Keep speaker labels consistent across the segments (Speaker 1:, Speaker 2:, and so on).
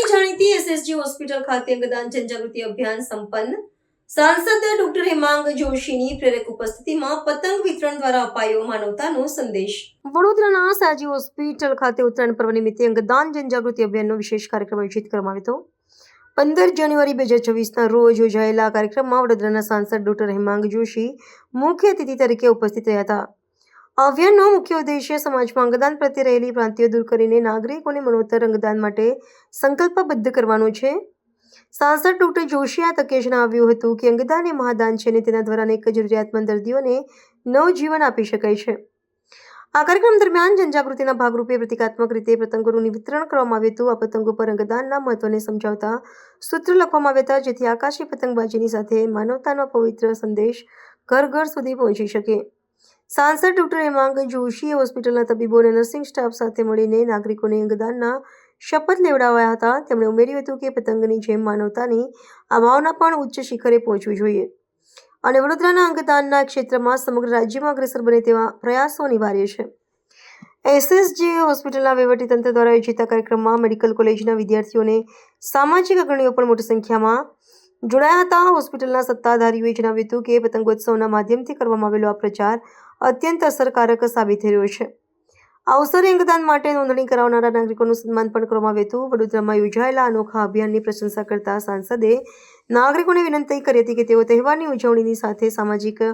Speaker 1: SSG hospital ખાતે અંગદાન જનજાગૃતિ અભિયાન સંપન્ન સાંસદ ડોક્ટર હેમાંગ જોશીની પ્રેરક ઉપસ્થિતિમાં પતંગ વિતરણ દ્વારા અપાયો માનવતાનો સંદેશ. વડોદરાના સાજી હોસ્પિટલ ખાતે ઉત્તરાયણ પર્વ નિમિત્તે અંગદાન જનજાગૃતિ અભિયાનનો વિશેષ કાર્યક્રમ આયોજિત કરવામાં આવ્યો હતો. પંદર જાન્યુઆરી બે હજાર ચોવીસના રોજ યોજાયેલા કાર્યક્રમમાં વડોદરાના સાંસદ ડોક્ટર હેમાંગ જોશી મુખ્ય અતિથિ તરીકે ઉપસ્થિત રહ્યા હતા. અભિયાનનો મુખ્ય ઉદ્દેશ્ય સમાજમાં અંગદાન પ્રત્યે રહેલી ભ્રાંતિઓ દૂર કરીને નાગરિકોને મનોત્તર અંગદાન માટે સંકલ્પબદ્ધ કરવાનો છે. સાંસદ ડોક્ટર જોશી આ તકે જણાવ્યું હતું કે અંગદાન એ મહાદાન છે અને તેના દ્વારા અનેક જરૂરિયાતમંદ દર્દીઓને નવજીવન આપી શકાય છે. આ કાર્યક્રમ દરમિયાન જનજાગૃતિના ભાગરૂપે પ્રતિકાત્મક રીતે પતંગોનું વિતરણ કરવામાં આવ્યું હતું. આ પતંગો પર અંગદાનના મહત્વને સમજાવતા સૂત્ર લખવામાં આવ્યા હતા, જેથી આકાશી પતંગબાજીની સાથે માનવતાનો પવિત્ર સંદેશ ઘર ઘર સુધી પહોંચી શકે. સાંસદ ડોક્ટર હેમાંગ જોશીએ હોસ્પિટલના તબીબો અને નર્સિંગ સ્ટાફ સાથે મળીને નાગરિકોને અંગદાનના શપથ લેવડાવ્યા હતા. તેમણે ઉમેર્યું હતું કે પતંગની જેમ માનવતાની આ ભાવના પણ ઉચ્ચ શિખરે પહોંચવી જોઈએ અને વડોદરાના અંગદાનના ક્ષેત્રમાં સમગ્ર રાજ્યમાં અગ્રેસર બને તેવા પ્રયાસો અનિવાર્ય છે. એસએસજી હોસ્પિટલના વહીવટીતંત્ર દ્વારા યોજિત કાર્યક્રમમાં મેડિકલ કોલેજના વિદ્યાર્થીઓને સામાજિક અગ્રણીઓ પણ મોટી સંખ્યામાં જોડાયા હતા. હોસ્પિટલના સત્તાધારીઓએ જણાવ્યું હતું કે પતંગોત્સવના માધ્યમથી કરવામાં આવેલો આ પ્રચાર અત્યંત અસરકારક સાબિત થઈ રહ્યો છે. આ અવસરે અંગદાન માટે નોંધણી કરાવનારા નાગરિકોનું સન્માન પણ કરવામાં આવ્યું હતું. વડોદરામાં યોજાયેલા અનોખા અભિયાનની પ્રશંસા કરતા સાંસદે નાગરિકોને વિનંતી કરી હતી કે તેઓ તહેવારની ઉજવણીની સાથે સામાજિક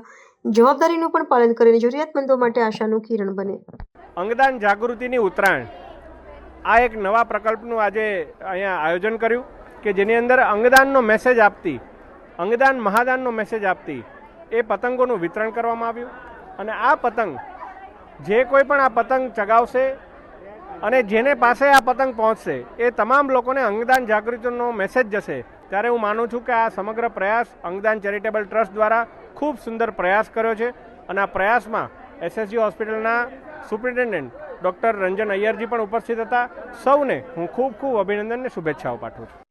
Speaker 1: જવાબદારીનું પણ પાલન કરીને જરૂરિયાતમંદો માટે આશાનું કિરણ બને.
Speaker 2: અંગદાન જાગૃતિની ઉત્તરાયણ આ એક નવા પ્રકલ્પનું આજે અહીંયા આયોજન કર્યું. કે જેની અંદર અંગદાનનો મેસેજ આપતી, અંગદાન મહાદાનનો મેસેજ આપતી, એ પતંગોનું વિતરણ કરવામાં આવ્યું. અને આ પતંગ, જે કોઈ પણ આ પતંગ ચગાવશે અને જેને પાસે આ પતંગ પહોંચશે, એ તમામ લોકોને અંગદાન જાગૃતિનો મેસેજ જશે. ત્યારે હું માનું છું કે આ સમગ્ર પ્રયાસ અંગદાન ચેરિટેબલ ટ્રસ્ટ દ્વારા ખૂબ સુંદર પ્રયાસ કર્યો છે. અને આ પ્રયાસમાં એસએસજી હોસ્પિટલના સુપ્રિન્ટેન્ડન્ટ ડૉક્ટર રંજન અય્યરજી પણ ઉપસ્થિત હતા. સૌને હું ખૂબ ખૂબ અભિનંદન અને શુભેચ્છાઓ પાઠવું છું.